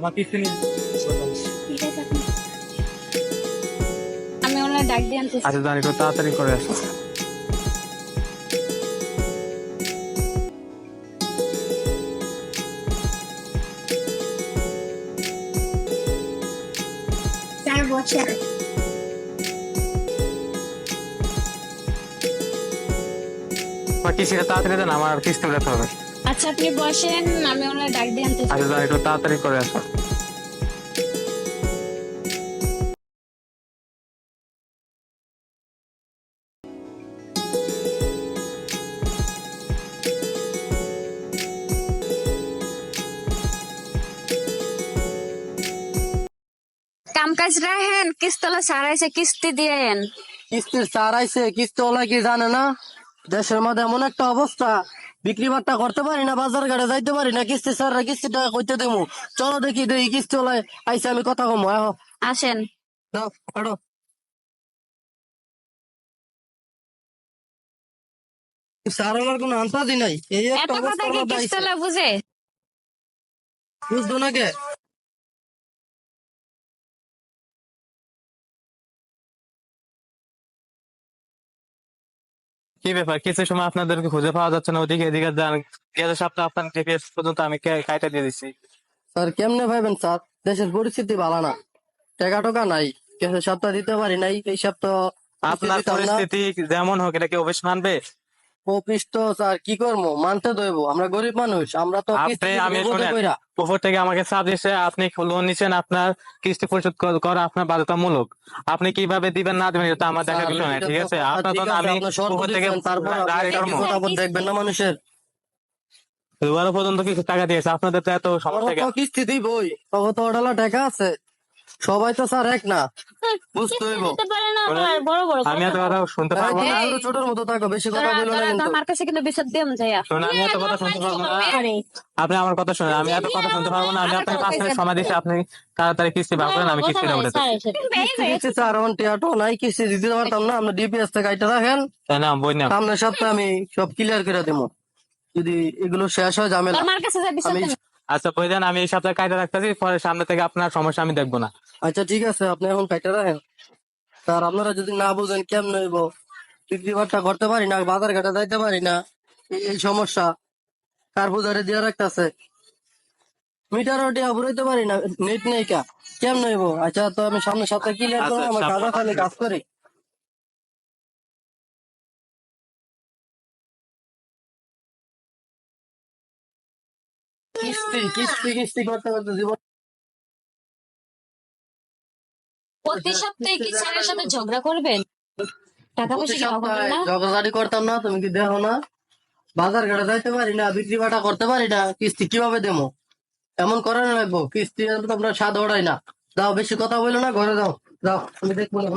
আমার আপনি আমি ওনার ডাক দিয়ে আনতেছি। আচ্ছা দাঁড়িয়ে একটু তাড়াতাড়ি করে আসো। চার বছর। কিস্তিটা তাড়াতাড়ি দেন আমার কিস্তি উঠাতে হবে। আচ্ছা আপনি বসেন আমি ওনার ডাক দিয়ে আনতেছি আচ্ছা দাঁড়িয়ে একটু তাড়াতাড়ি করে আসো। কাম কাজ রাখেন কিস্তলা সারাইছে কিস্তি দিয়েন। কিস্তির চার কিস্তি ওলা কি জানে না? দেশের মধ্যে এমন একটা অবস্থা। বিক্রি বাট্টা করতে পারি না বাজার ঘাটে যাইতে পারি না কিস্তি স্যার কিস্তি টাকা কইতে দেবো। চলো দেখি দেখি কিস্তি ওলাই আইসে আমি কথা কম আহ। আসেন। দাও আনসার স্যার আমার কোনো আনসারই নাই। এই একটা বুঝে বুঝতো না কে কি ব্যাপার? কিছু সময় আপনাদেরকে খুঁজে পাওয়া যাচ্ছে না ওদিকে এদিকে যান। গেছে সপ্তাহ আপনার থেকে পর্যন্ত আমি কাইটা দিয়ে দিছি। স্যার কেমনে ভাইবেন স্যার? দেশের পরিস্থিতি ভালো না। টাকা টোকা নাই। গেছে সপ্তাহ দিতে পারি নাই এই সপ্তাহ আপনার পরিস্থিতি যেমন হোক এটা কি অফিস মানবে? অফিস তো স্যার কি করব? মানতে দইব আমরা গরিব মানুষ আমরা তো আপনি আমি শুনেন উপর থেকে আমাকে চাপ আপনি লোন আপনার কিস্তি পরিশোধ করা আপনার বাধ্যতামূলক। আপনি কীভাবে দিবেন না দিবেন এটা আমার দেখার বিষয় না ঠিক আছে? আপনার জন্য আমি উপর থেকে তারপর দেখবেন না মানুষের। পর্যন্ত কিছু টাকা দিয়েছে আপনাদের তো এত সমস্যা? কিস্তি দিবই তখন তো ওডালা টাকা আছে। সবাই তো স্যার এক না। বুঝতে হইব। আমি এত কথা শুনতে পারব না। ছোটর মতো থাকো বেশি কথা বলো না কিন্তু। আমার কাছে কিন্তু দিম যাইয়া আমি এত কথা শুনতে পারব না। আপনি আমার কথা শুনেন আমি এত কথা শুনতে পারব না। আমি আপনাকে পাঁচ মিনিট সময় দিচ্ছি আপনি তাড়াতাড়ি কিস্তি বার করেন আমি কিস্তিটা উঠে দেবো কিস্তি স্যার অন টিয়াটো নাই কিস্তি দিতে পারতাম না। আমরা ডিপিএস থেকে আইটা রাখেন। তাই না বই না সামনের সপ্তাহে আমি সব ক্লিয়ার করে দেবো। যদি এগুলো শেষ হয় ঝামেলা। আমার কাছে আমি। আচ্ছা বই দেন আমি এই সপ্তাহে কায়দা রাখতেছি পরে সামনে থেকে আপনার সমস্যা আমি দেখব না। আচ্ছা ঠিক আছে আপনি এখন কাইটা রাখেন। স্যার আপনারা যদি না বুঝেন কেমন হইব? বিক্রি বাট্টা করতে পারি না বাজার ঘাটে যাইতে পারি না এই সমস্যা। কার পূজারে দিয়ে রাখতেছে? মিটার ওটি ঘুরাইতে পারি না নেট নেই কা কেমন হইব? আচ্ছা তো আমি সামনে সপ্তাহে কি করে আচ্ছা, আমার কাজ খালি কাজ করি। কিস্তি কিস্তি কিস্তি করতে করতে জীবন প্রতি সপ্তাহে কি স্যারের সাথে ঝগড়া করবেন? টাকা পয়সা কি অভাব না? জগজারি করতাম না তুমি কি দেখো না? বাজার ঘাটে যাইতে পারি না বিক্রি বাটা করতে পারি না কিস্তি কীভাবে দেবো? এমন করে না লাগবো কিস্তি তোমরা স্বাদ ওড়াই না। যাও বেশি কথা বলো না ঘরে যাও। যাও আমি দেখব না।